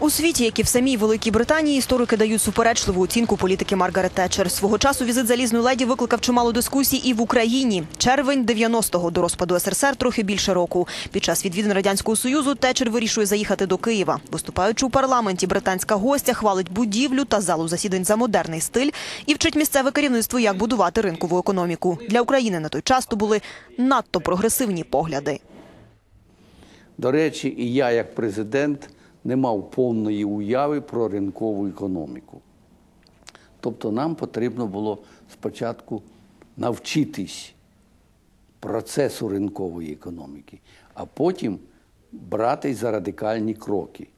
У світі, як і в самій Великій Британії, історики дають суперечливу оцінку політики Маргарет Тетчер. Свого часу візит залізної леді викликав чимало дискусій і в Україні. Червень 90-го до розпаду СРСР трохи більше року. Під час відвідин радянського союзу Тетчер вирішує заїхати до Києва. Виступаючи у парламенті, британська гостя хвалить будівлю та залу засідань за модерний стиль і вчить місцеве керівництво, як будувати ринкову економіку. Для України на той час то були надто прогресивні погляди. До речі, і я, як президент, не мав повної уяви про ринкову економіку. Тобто нам потрібно було спочатку навчитись процесу ринкової економіки, а потім братись за радикальні кроки.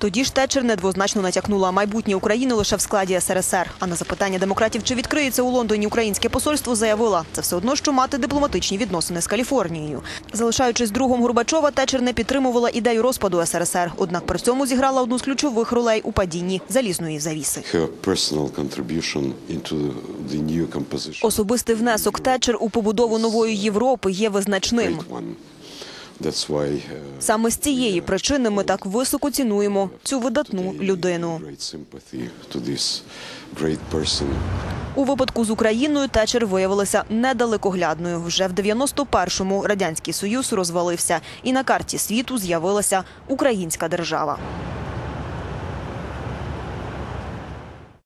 Тоді ж Тетчер недвозначно натякнула майбутнє України лише в складі СРСР. А на запитання демократів, чи відкриється у Лондоні українське посольство, заявила, це все одно, що мати дипломатичні відносини з Каліфорнією. Залишаючись другом Горбачова, Тетчер не підтримувала ідею розпаду СРСР. Однак при цьому зіграла одну з ключових ролей у падінні залізної завіси. Особистий внесок Тетчер у побудову нової Європи є визначним. Саме з цієї причини ми так високо цінуємо цю видатну людину. У випадку з Україною Тетчер виявилася недалекоглядною. Вже в 91-му радянський союз розвалився, і на карті світу з'явилася українська держава.